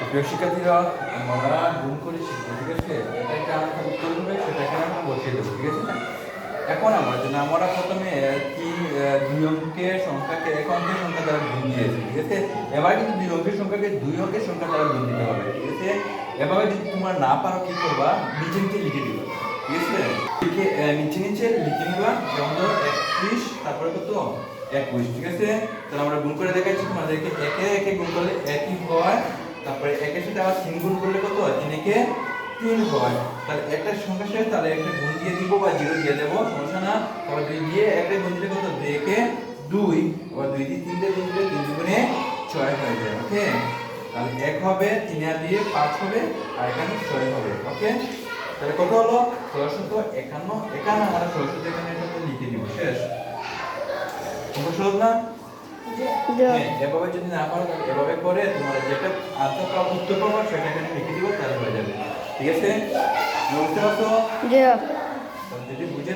প্রিয় শিক্ষার্থীরা আমরা গুণ করে শিখব ঠিক আছে? এটা একটা আমাকে উত্তর দেবে সেটাকে আমরা বসিয়ে দেবো ঠিক আছে? এখন আমার জন্য আমরা প্রথমে আহ, দুই অঙ্কের সংখ্যাকে এক অঙ্কের সংখ্যা দ্বারা গুণ দিয়েছি ঠিক আছে? এবার কিন্তু দুই অঙ্কের সংখ্যাকে দুই অঙ্কের সংখ্যা দ্বারা গুণ দিতে হবে ঠিক আছে? এভাবে যদি তোমরা না পারো কি করবা? নিচে নিচে লিখে দিবা ঠিক আছে? লিখে নিচে নিচে লিখে নিবা যেমন ধরো একত্রিশ তারপরে কত? একুশ ঠিক আছে? তাহলে আমরা গুণ করে দেখাচ্ছি তোমাদেরকে একে একে গুণ করলে একই হয় তারপরে একের সাথে আবার তিন গুণ করলে কত তিন একে তিন হয়। তাহলে একটা সংখ্যা শেষ তাহলে একটা গুণ দিয়ে দিব বা জিরো দিয়ে দেবো, সমস্যা না। তারপর দুই দিয়ে একটা গুণ দিলে কত? দুই একে দুই। আবার দুই দিয়ে তিন দিয়ে গুণ দিলে তিন দুগুণে ছয় হয়ে যায়, ওকে? তাহলে এক হবে, তিন আর দিয়ে পাঁচ হবে, আর এখানে ছয় হবে, ওকে? তাহলে কত হলো? ষোলোশত একান্ন। একান্ন আমরা ষোলোশত এখানে সাথে লিখে দিব শেষ। না? এভাবে যদি না পারো এভাবে করে তোমার যেটা আত্ম পাবো উত্তর পাবো সেটা এখানে লিখে দিব তাহলে হয়ে যাবে। ঠিক আছে? বুঝতে পারছ যদি বুঝে